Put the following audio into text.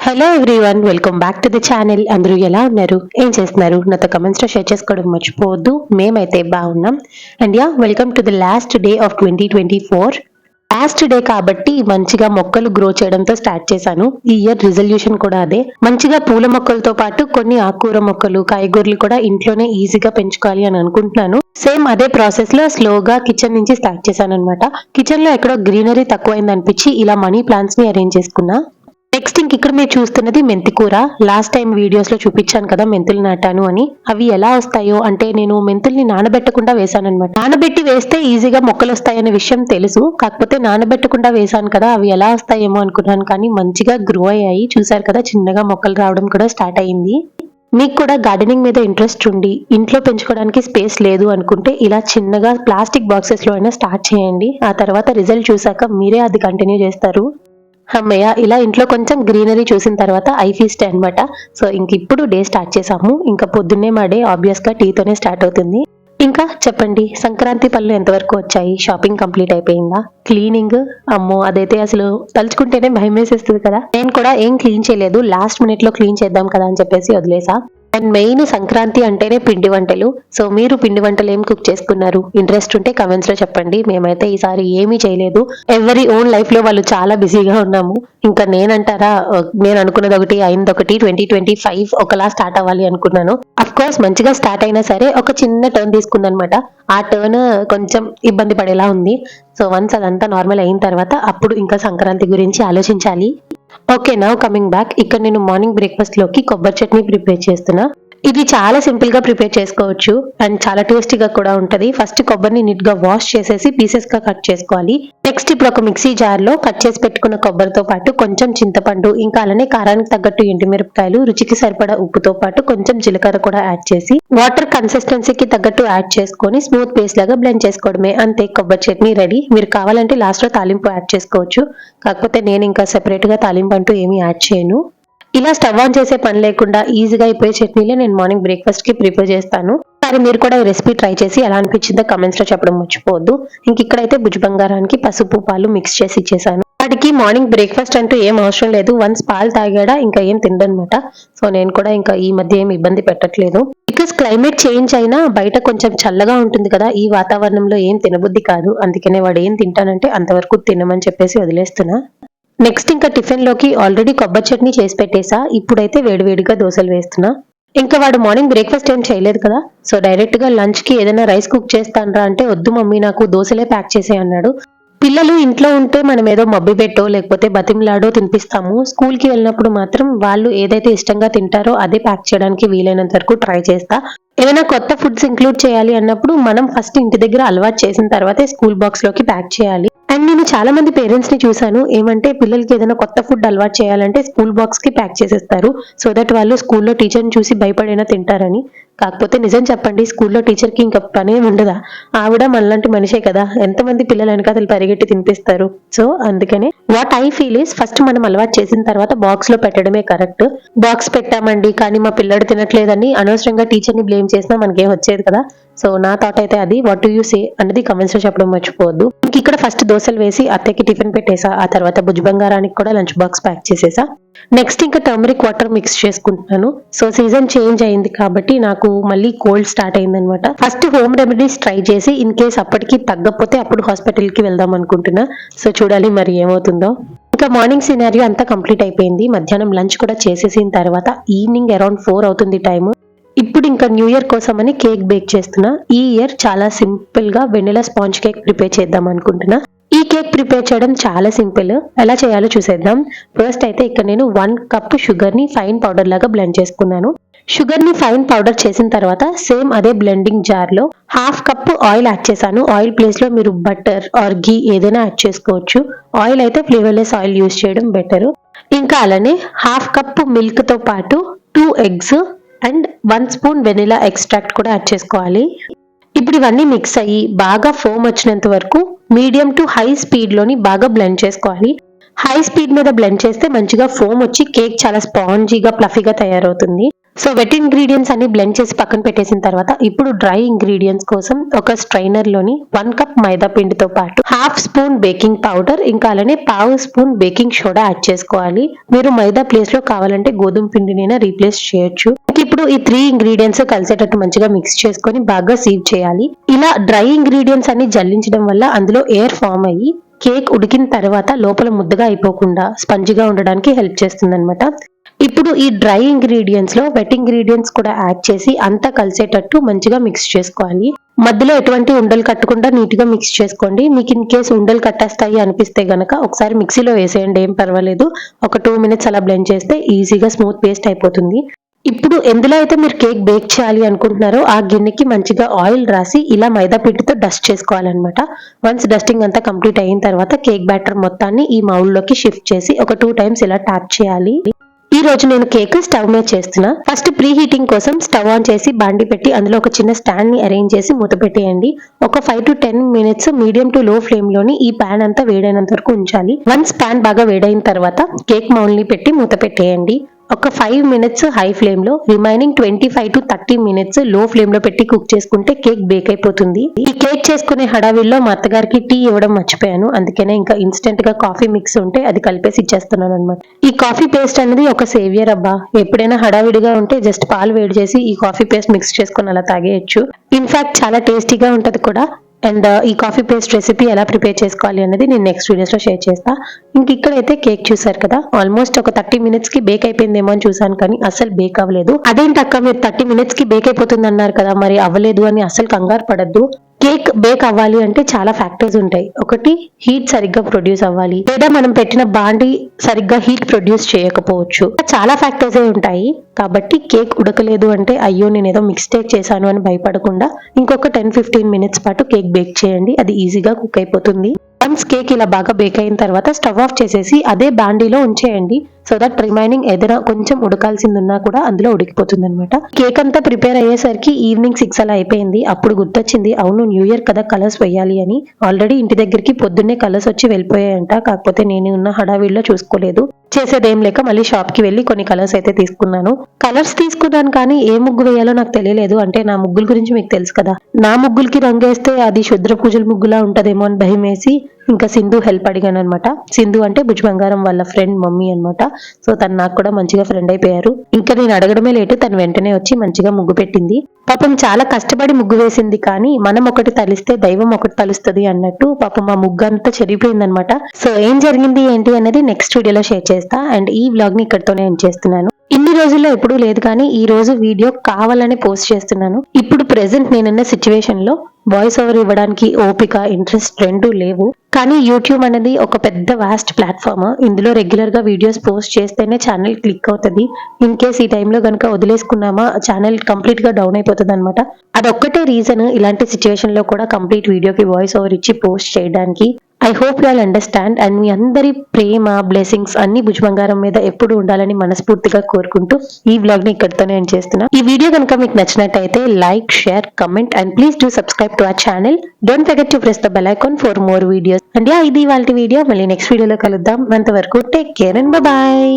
Hello everyone welcome back to the channel అందరూ ఎలా ఉన్నారు? ఏం చేస్తున్నారు? నాతో కమెంట్స్లో షేర్ చేసుకోవడం మర్చిపోవద్దు. మేమైతే బాగున్నాం. And yeah welcome to the last day of twenty twenty four last day కాబట్టి మంచిగా మొక్కలు గ్రో చేయడంతో స్టార్ట్ చేశాను. ఈ ఇయర్ రిజల్యూషన్ కూడా అదే. మంచిగా పూల మొక్కలతో పాటు కొన్ని ఆకుకూర మొక్కలు కాయగూరలు కూడా ఇంట్లోనే ఈజీగా పెంచుకోవాలి అని అనుకుంటున్నాను. సేమ్ అదే ప్రాసెస్లో స్లోగా కిచెన్ నుంచి స్టార్ట్ చేశాను అనమాట కిచెన్లో ఎక్కడో గ్రీనరీ తక్కువైంది అనిపించి ఇలా మనీ ప్లాంట్స్ని అరేంజ్ చేసుకున్నా. నెక్స్ట్ ఇంక ఇక్కడ మీరు చూస్తున్నది మెంతి కూర. లాస్ట్ టైం వీడియోస్లో చూపించాను కదా మెంతులు నాటాను అని. అవి ఎలా వస్తాయో అంటే నేను మెంతుల్ని నానబెట్టకుండా వేసాను అనమాట నానబెట్టి వేస్తే ఈజీగా మొక్కలు వస్తాయనే విషయం తెలుసు. కాకపోతే నానబెట్టకుండా వేసాను కదా అవి ఎలా వస్తాయేమో అనుకున్నాను కానీ మంచిగా గ్రో అయ్యాయి. చూసారు కదా చిన్నగా మొక్కలు రావడం కూడా స్టార్ట్ అయింది. మీకు కూడా గార్డెనింగ్ మీద ఇంట్రెస్ట్ ఉండి ఇంట్లో పెంచుకోవడానికి స్పేస్ లేదు అనుకుంటే ఇలా చిన్నగా ప్లాస్టిక్ బాక్సెస్లో అయినా స్టార్ట్ చేయండి. ఆ తర్వాత రిజల్ట్ చూసాక మీరే అది కంటిన్యూ చేస్తారు. అమ్మయ్య ఇలా ఇంట్లో కొంచెం గ్రీనరీ చూసిన తర్వాత ఐ ఫీస్ట్ అనమాట సో ఇంక ఇప్పుడు డే స్టార్ట్ చేసాము. ఇంకా పొద్దున్నే మా డే ఆబ్వియస్గా టీతోనే స్టార్ట్ అవుతుంది. ఇంకా చెప్పండి సంక్రాంతి పనులు ఎంతవరకు వచ్చాయి? షాపింగ్ కంప్లీట్ అయిపోయిందా? క్లీనింగ్ అమ్మో అదైతే అసలు తలుచుకుంటేనే భయం వేసేస్తుంది కదా. నేను కూడా ఏం క్లీన్ చేయలేదు. లాస్ట్ మినిట్లో క్లీన్ చేద్దాం కదా అని చెప్పేసి వదిలేసా. అండ్ మెయిన్ సంక్రాంతి అంటేనే పిండి వంటలు. సో మీరు పిండి వంటలు ఏం కుక్ చేసుకున్నారు? ఇంట్రెస్ట్ ఉంటే కమెంట్స్లో చెప్పండి. మేమైతే ఈసారి ఏమీ చేయలేదు. ఎవరి ఓన్ లైఫ్లో వాళ్ళు చాలా బిజీగా ఉన్నాము. ఇంకా నేనంటారా uh, నేను అనుకున్నది ఒకటి అయింది ఒకటి ట్వంటీ ట్వంటీ ఫైవ్ ఒకలా స్టార్ట్ అవ్వాలి అనుకున్నాను. అఫ్ కోర్స్ మంచిగా స్టార్ట్ అయినా సరే ఒక చిన్న టర్న్ తీసుకుందనమాట. ఆ టర్న్ కొంచెం ఇబ్బంది పడేలా ఉంది. సో వన్స్ అదంతా నార్మల్ అయిన తర్వాత అప్పుడు ఇంకా సంక్రాంతి గురించి ఆలోచించాలి. ఓకే నా కమింగ్ బ్యాక్ ఇక్కడ నేను మార్నింగ్ బ్రేక్ఫాస్ట్లోకి కొబ్బరి చట్నీ ప్రిపేర్ చేస్తున్నా. ఇది చాలా సింపుల్గా ప్రిపేర్ చేసుకోవచ్చు అండ్ చాలా టేస్టీగా కూడా ఉంటది. ఫస్ట్ కొబ్బరిని నీట్గా వాష్ చేసేసి పీసెస్గా కట్ చేసుకోవాలి. నెక్స్ట్ ఇప్పుడు ఒక మిక్సీ జార్లో కట్ చేసి పెట్టుకున్న కొబ్బరితో పాటు కొంచెం చింతపండు ఇంకా అలానే కారానికి తగ్గట్టు ఎండుమిరపకాయలు రుచికి సరిపడా ఉప్పుతో పాటు కొంచెం జీలకర్ర కూడా యాడ్ చేసి వాటర్ కన్సిస్టెన్సీకి తగ్గట్టు యాడ్ చేసుకొని స్మూత్ పేస్ట్ లాగా బ్లెండ్ చేసుకోవడమే. అంతే కొబ్బరి చట్నీ రెడీ మీరు కావాలంటే లాస్ట్లో తాలింపు యాడ్ చేసుకోవచ్చు. కాకపోతే నేను ఇంకా సెపరేట్గా తాలింపు అంటూ ఏమీ యాడ్ చేయను. ఇలా స్టవ్ ఆన్ చేసే పని లేకుండా ఈజీగా అయిపోయే చట్నీలే నేను మార్నింగ్ బ్రేక్ఫాస్ట్కి ప్రిపేర్ చేస్తాను. సరే మీరు కూడా ఈ రెసిపీ ట్రై చేసి ఎలా అనిపించిందో కమెంట్స్లో చెప్పడం మర్చిపోవద్దు. ఇంక ఇక్కడైతే భుజ బంగారానికి పసుపు పాలు మిక్స్ చేసి ఇచ్చేసాను. వాడికి మార్నింగ్ బ్రేక్ఫాస్ట్ అంటూ ఏం అవసరం లేదు. వన్స్ పాలు తాగాడా ఇంకా ఏం తిండనమాట. సో నేను కూడా ఇంకా ఈ మధ్య ఏం ఇబ్బంది పెట్టట్లేదు. బికాస్ క్లైమేట్ చేంజ్ అయినా బయట కొంచెం చల్లగా ఉంటుంది కదా ఈ వాతావరణంలో ఏం తినబుద్ధి కాదు. అందుకనే వాడు ఏం తింటానంటే అంతవరకు తినమని చెప్పేసి వదిలేస్తున్నా. నెక్స్ట్ ఇంకా టిఫిన్లోకి ఆల్రెడీ కొబ్బరి చట్నీ చేసి పెట్టేసా. ఇప్పుడైతే వేడివేడిగా దోశలు వేస్తున్నా. ఇంకా వాడు మార్నింగ్ బ్రేక్ఫాస్ట్ ఏం చేయలేదు కదా. సో డైరెక్ట్గా లంచ్కి ఏదైనా రైస్ కుక్ చేస్తానరా అంటే వద్దు మమ్మీ నాకు దోశలే ప్యాక్ చేసే అన్నాడు. పిల్లలు ఇంట్లో ఉంటే మనం ఏదో మబ్బి పెట్టో లేకపోతే బతిమిలాడో తినిపిస్తాము. స్కూల్కి వెళ్ళినప్పుడు మాత్రం వాళ్ళు ఏదైతే ఇష్టంగా తింటారో అదే ప్యాక్ చేయడానికి వీలైనంత వరకు ట్రై చేస్తా. ఏమైనా కొత్త ఫుడ్స్ ఇంక్లూడ్ చేయాలి అన్నప్పుడు మనం ఫస్ట్ ఇంటి దగ్గర అలవాటు చేసిన తర్వాతే స్కూల్ బాక్స్లోకి ప్యాక్ చేయాలి. అండ్ నేను చాలా మంది పేరెంట్స్ని చూసాను ఏమంటే పిల్లలకి ఏదైనా కొత్త ఫుడ్ అలవాటు చేయాలంటే స్కూల్ బాక్స్కి ప్యాక్ చేసేస్తారు. సో దట్ వాళ్ళు స్కూల్లో టీచర్ని చూసి భయపడైనా తింటారని. కాకపోతే నిజం చెప్పండి స్కూల్లో టీచర్కి ఇంకా పనే ఉండదా? ఆవిడ మనలాంటి మనిషే కదా ఎంతమంది పిల్లలు వెనకాతలు పరిగెట్టి తినిపిస్తారు? సో అందుకనే what I feel is first మనం అలవాటు చేసిన తర్వాత బాక్స్లో పెట్టడమే కరెక్ట్ బాక్స్ పెట్టామండి కానీ మా పిల్లడు తినట్లేదని అనవసరంగా టీచర్ని బ్లేమ్ బ్లేమ్ చేసినా మనకేం వచ్చేది కదా? సో నా థాట్ అయితే అది. వాట్ టు యూ సే అనేది కమెంట్స్లో చెప్పడం మర్చిపోవద్దు. ఇక్కడ ఫస్ట్ దోశలు వేసి అత్తకి టిఫిన్ పెట్టేసా ఆ తర్వాత భుజ్ బంగారానికి కూడా లంచ్ బాక్స్ ప్యాక్ చేసేసా. నెక్స్ట్ ఇంకా టర్మరిక్ వాటర్ మిక్స్ చేసుకుంటున్నాను. సో సీజన్ చేంజ్ అయింది కాబట్టి నాకు మళ్ళీ కోల్డ్ స్టార్ట్ అయింది అనమాట ఫస్ట్ హోమ్ రెమెడీస్ ట్రై చేసి ఇన్ కేస్ అప్పటికి తగ్గకపోతే అప్పుడు హాస్పిటల్కి వెళ్దాం అనుకుంటున్నా. సో చూడాలి మరి ఏమవుతుందో. ఇంకా మార్నింగ్ సినారియో అంతా కంప్లీట్ అయిపోయింది. మధ్యాహ్నం లంచ్ కూడా చేసేసిన తర్వాత ఈవినింగ్ అరౌండ్ ఫోర్ అవుతుంది టైం ఇప్పుడు ఇంకా న్యూ ఇయర్ కోసం అని కేక్ బేక్ చేస్తున్నా. ఈ ఇయర్ చాలా సింపుల్గా వెనిలా స్పాంజ్ కేక్ ప్రిపేర్ చేద్దాం అనుకుంటున్నా. ఈ కేక్ ప్రిపేర్ చేయడం చాలా సింపుల్. ఎలా చేయాలో చూసేద్దాం. ఫస్ట్ అయితే ఇక్కడ నేను వన్ కప్ షుగర్ని ఫైన్ పౌడర్ లాగా బ్లెండ్ చేసుకున్నాను. షుగర్ని ఫైన్ పౌడర్ చేసిన తర్వాత సేమ్ అదే బ్లెండింగ్ జార్లో హాఫ్ కప్ ఆయిల్ యాడ్ చేశాను. ఆయిల్ ప్లేస్లో మీరు బటర్ ఆర్ గీ ఏదైనా యాడ్ చేసుకోవచ్చు. ఆయిల్ అయితే ఫ్లేవర్లెస్ ఆయిల్ యూస్ చేయడం బెటర్. ఇంకా అలానే హాఫ్ కప్ మిల్క్తో పాటు two eggs and one spoon vanilla extract కూడా యాడ్ చేసుకోవాలి. ఇప్పుడు ఇవన్నీ మిక్స్ అయ్యి బాగా ఫోమ్ వచ్చినంత వరకు మీడియం టు హై స్పీడ్లోని బాగా బ్లెండ్ చేసుకోవాలి. హై స్పీడ్ మీద బ్లెండ్ చేస్తే మంచిగా ఫోమ్ వచ్చి కేక్ చాలా స్పాంజీగా ప్లఫీగా తయారవుతుంది. సో వెట్ ఇంగ్రీడియంట్స్ అన్ని బ్లెండ్ చేసి పక్కన పెట్టేసిన తర్వాత ఇప్పుడు డ్రై ఇంగ్రీడియంట్స్ కోసం ఒక స్ట్రైనర్లోని వన్ కప్ మైదా పిండితో పాటు హాఫ్ స్పూన్ బేకింగ్ పౌడర్ ఇంకా అలానే పావు స్పూన్ బేకింగ్ సోడా యాడ్ చేసుకోవాలి. మీరు మైదా ప్లేస్లో కావాలంటే గోధుమ పిండినైనా రీప్లేస్ చేయొచ్చు. ఇప్పుడు ఈ త్రీ ఇంగ్రీడియంట్స్ కలిసేటట్టు మంచిగా మిక్స్ చేసుకొని బాగా సీవ్ చేయాలి. ఇలా డ్రై ఇంగ్రీడియంట్స్ అన్ని జల్లించడం వల్ల అందులో ఎయిర్ ఫామ్ అయ్యి కేక్ ఉడికిన తర్వాత లోపల ముద్దగా అయిపోకుండా స్పంజిగా ఉండడానికి హెల్ప్ చేస్తుంది ఇప్పుడు ఈ డ్రై ఇంగ్రీడియంట్స్లో వెట్ ఇంగ్రీడియంట్స్ కూడా యాడ్ చేసి అంతా కలిసేటట్టు మంచిగా మిక్స్ చేసుకోవాలి. మధ్యలో ఎటువంటి ఉండలు కట్టకుండా నీట్గా మిక్స్ చేసుకోండి. మీకు ఇన్ కేసు ఉండలు కట్టేస్తాయి అనిపిస్తే గనక ఒకసారి మిక్సీలో వేసేయండి ఏం పర్వాలేదు. ఒక టూ మినిట్స్ అలా బ్లెండ్ చేస్తే ఈజీగా స్మూత్ పేస్ట్ అయిపోతుంది. ఇప్పుడు ఎందులో అయితే మీరు కేక్ బేక్ చేయాలి అనుకుంటున్నారో ఆ గిన్నెకి మంచిగా ఆయిల్ రాసి ఇలా మైదా పిండితో డస్ట్ చేసుకోవాలన్నమాట. వన్స్ డస్టింగ్ అంతా కంప్లీట్ అయిన తర్వాత కేక్ బ్యాటర్ మొత్తాన్ని ఈ మౌల్లోకి షిఫ్ట్ చేసి ఒక టూ టైమ్స్ ఇలా ట్యాప్ చేయాలి. ఈ రోజు నేను కేక్ స్టవ్ మీద చేస్తున్నా. ఫస్ట్ ప్రీ హీటింగ్ కోసం స్టవ్ ఆన్ చేసి బండి పెట్టి అందులో ఒక చిన్న స్టాండ్ని అరేంజ్ చేసి మూత పెట్టేయండి. ఒక five to ten minutes medium to low ఫ్లేమ్లోని ఈ ప్యాన్ అంతా వేడైనంత వరకు ఉంచాలి. వన్స్ ప్యాన్ బాగా వేడైన తర్వాత కేక్ మౌల్ని పెట్టి మూత పెట్టేయండి. ఒక ఫైవ్ మినిట్స్ హై ఫ్లేమ్లో remaining twenty five to thirty మినిట్స్లో ఫ్లేమ్లో పెట్టి కుక్ చేసుకుంటే కేక్ బేక్ అయిపోతుంది. ఈ కేక్ చేసుకునే హడావిల్లో మా అత్తగారికి టీ ఇవ్వడం మర్చిపోయాను. అందుకనే ఇంకా ఇన్స్టెంట్గా కాఫీ మిక్స్ ఉంటే అది కలిపేసి ఇచ్చేస్తున్నాను అనమాట ఈ కాఫీ పేస్ట్ అనేది ఒక సేవియర్ అబ్బా. ఎప్పుడైనా హడావిడిగా ఉంటే జస్ట్ పాలు వేడి చేసి ఈ కాఫీ పేస్ట్ మిక్స్ చేసుకుని అలా తాగేయచ్చు. ఇన్ఫాక్ట్ చాలా టేస్టీగా ఉంటది కూడా. అండ్ ఈ కాఫీ పేస్ట్ రెసిపీ ఎలా ప్రిపేర్ చేసుకోవాలి అనేది నేను నెక్స్ట్ వీడియోస్లో షేర్ చేస్తా. ఇంక ఇక్కడైతే కేక్ చూసారు కదా ఆల్మోస్ట్ ఒక థర్టీ మినిట్స్కి బేక్ అయిపోయిందేమో అని చూసాను కానీ అసలు బేక్ అవ్వలేదు. అదేంటి అక్క మీరు థర్టీ మినిట్స్కి బేక్ అయిపోతుంది అన్నారు కదా మరి అవ్వలేదు అని అసలు కంగారు పడద్దు. కేక్ బేక్ అవ్వాలి అంటే చాలా ఫ్యాక్టర్స్ ఉంటాయి. ఒకటి హీట్ సరిగ్గా ప్రొడ్యూస్ అవ్వాలి. లేదా మనం పెట్టిన బాండి సరిగ్గా హీట్ ప్రొడ్యూస్ చేయకపోవచ్చు. చాలా ఫ్యాక్టర్స్ ఉంటాయి. కాబట్టి కేక్ ఉడకలేదు అంటే అయ్యో నేను ఏదో మిక్స్టేక్ చేశాను అని భయపడకుండా ఇంకొక టెన్ ఫిఫ్టీన్ మినిట్స్ పాటు కేక్ బేక్ చేయండి. అది ఈజీగా కుక్ అయిపోతుంది. వన్స్ కేక్ ఇలా బాగా బేక్ అయిన తర్వాత స్టవ్ ఆఫ్ చేసేసి అదే బాండీలో ఉంచేయండి. సో దట్ రిమైనింగ్ ఏదైనా కొంచెం ఉడకాల్సింది ఉన్నా కూడా అందులో ఉడికిపోతుంది అనమాట కేక్ అంతా ప్రిపేర్ అయ్యేసరికి ఈవినింగ్ సిక్స్ అలా అయిపోయింది. అప్పుడు గుర్తొచ్చింది అవును న్యూ ఇయర్ కదా కలర్స్ వేయాలి అని. ఆల్రెడీ ఇంటి దగ్గరికి పొద్దున్నే కలర్స్ వచ్చి వెళ్ళిపోయాయంట. కాకపోతే నేను ఉన్న హడావిడిలో చూసుకోలేదు. చేసేదేం లేక మళ్ళీ షాప్కి వెళ్ళి కొన్ని కలర్స్ అయితే తీసుకున్నాను. కలర్స్ తీసుకున్నాను కానీ ఏ ముగ్గు వేయాలో నాకు తెలియలేదు. అంటే నా ముగ్గుల గురించి మీకు తెలుసు కదా. నా ముగ్గులకి రంగేస్తే అది శుద్ర పూజల ముగ్గులా ఉంటదేమో అని భయం వేసి ఇంకా సింధు హెల్ప్ అడిగాను అనమాట సింధు అంటే భుజ్ బంగారం వాళ్ళ ఫ్రెండ్ మమ్మీ అన్నమాట. సో తను నాకు కూడా మంచిగా ఫ్రెండ్ అయిపోయారు. ఇంకా నేను అడగడమే లేటు తను వెంటనే వచ్చి మంచిగా ముగ్గు పెట్టింది. పాపం చాలా కష్టపడి ముగ్గు వేసింది కానీ మనం ఒకటి తలిస్తే దైవం ఒకటి తలుస్తుంది అన్నట్టు పాపం మా ముగ్గు అంతా చెరిగిపోయింది అనమాట సో ఏం జరిగింది ఏంటి అనేది నెక్స్ట్ వీడియోలో షేర్ చేస్తా. అండ్ ఈ వ్లాగ్ని ఇక్కడతోనే ఎండ్ చేస్తున్నాను. ఇన్ని రోజుల్లో ఎప్పుడూ లేదు కానీ ఈ రోజు వీడియో కావాలని పోస్ట్ చేస్తున్నాను. ఇప్పుడు ప్రెసెంట్ నేనున్న సిచ్యువేషన్లో వాయిస్ ఓవర్ ఇవ్వడానికి ఓపిక ఇంట్రెస్ట్ రెండూ లేవు. కానీ యూట్యూబ్ అనేది ఒక పెద్ద వాస్ట్ ప్లాట్ఫామ్ ఇందులో రెగ్యులర్గా వీడియోస్ పోస్ట్ చేస్తేనే ఛానల్ క్లిక్ అవుతుంది. ఇన్ కేస్ ఈ టైంలో కనుక వదిలేసుకున్నామా ఛానల్ కంప్లీట్గా డౌన్ అయిపోతుంది అనమాట అదొక్కటే రీజన్ ఇలాంటి సిచ్యువేషన్లో కూడా కంప్లీట్ వీడియోకి వాయిస్ ఓవర్ ఇచ్చి పోస్ట్ చేయడానికి I hope you all understand and మీ అందరి ప్రేమ బ్లెస్సింగ్స్ అన్ని భుజబంగారం మీద ఎప్పుడు ఉండాలని మనస్ఫూర్తిగా కోరుకుంటూ ఈ వ్లాగ్ని ఇక్కడితోనే ఎండ్ చేస్తున్నా. ఈ వీడియో కనుక మీకు నచ్చినట్టయితే like share comment and please do subscribe to our channel don't forget to press the bell icon for more videos and yeah ఇది వాళ్ళ వీడియో మళ్ళీ నెక్స్ట్ వీడియోలో కలుద్దాం. అంతవరకు టేక్ కేర్ అండ్ బాయ్